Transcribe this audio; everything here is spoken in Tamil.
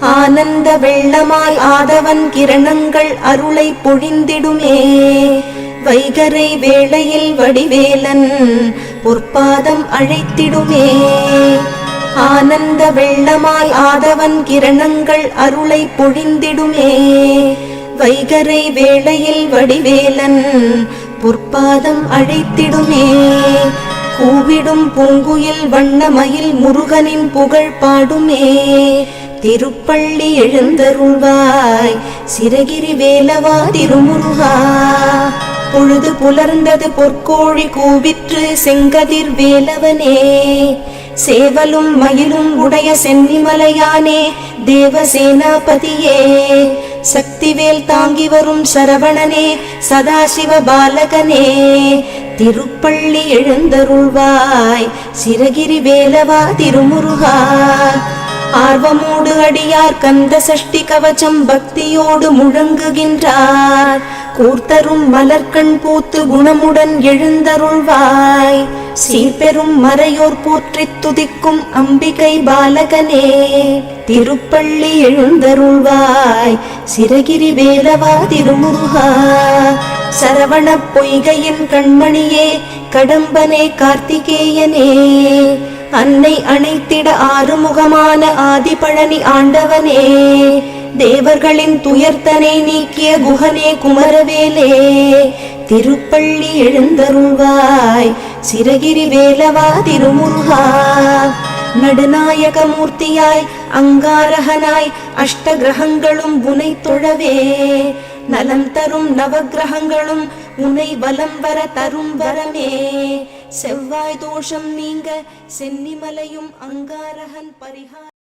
ஆனந்த வெள்ளமாய் ஆதவன் கிரணங்கள் அருளை பொழிந்திடுமே. வைகரை வேளையில் வடிவேலன் பொற்பாதம் அழைத்திடுமே. ஆனந்த வெள்ளமாய் ஆதவன் கிரணங்கள் அருளை பொழிந்திடுமே. வைகரை வேளையில் வடிவேலன் பொற்பாதம் அழைத்திடுமே. கூவிடும் பூங்குயில் வண்ணமயில் முருகனின் புகழ் பாடுமே. திருப்பள்ளி எழுந்தருள்வாய் சிறகிரி வேலவா திருமுருகா. பொழுது புலர்ந்தது பொற்கோழி கூவிற்று செங்கதிர் வேலவனே. சேவலும் மயிலும் உடைய சென்னிமலையானே தேவசேனாபதியே. சக்திவேல் தாங்கி வரும் சரவணனே சதாசிவ பாலகனே. திருப்பள்ளி எழுந்தருள்வாய். சிறகிரி வேலவா திருமுருகா. ஆர்வமோடு அடியார் கந்த சஷ்டி கவச்சம் பக்தியோடு முழங்குகின்றார். கூர்த்தரும் மலர்கண் பூத்து குணமுடன் எழுந்தருள்வாய். சீர்பெரும் மறையோர் போற்றித் துதிக்கும் அம்பிகை பாலகனே. திருப்பள்ளி எழுந்தருள்வாய். சிறகிரி வேலவா திருமுருகா. சரவண பொய்கையின் கண்மணியே கடம்பனே கார்த்திகேயனே. அன்னை அணைத்திட ஆறுமுகமான ஆதிபழனி ஆண்டவனே. தேவர்களின் துயர்த்தனை நீக்கிய குகனே குமரவேலே. திருப்பள்ளி எழுந்தருள்வாய் சிறகிரி வேலவா திருமுருகா. நடுநாயக மூர்த்தியாய் அங்காரகனாய் அஷ்ட கிரகங்களும் புனை தொழவே நலம் தரும் நவகிரகங்களும் உனை வலம் வர தரும் வரமே. செவ்வாய் தோஷம் நீங்க சென்னிமலையும் அங்காரகன் பரிகார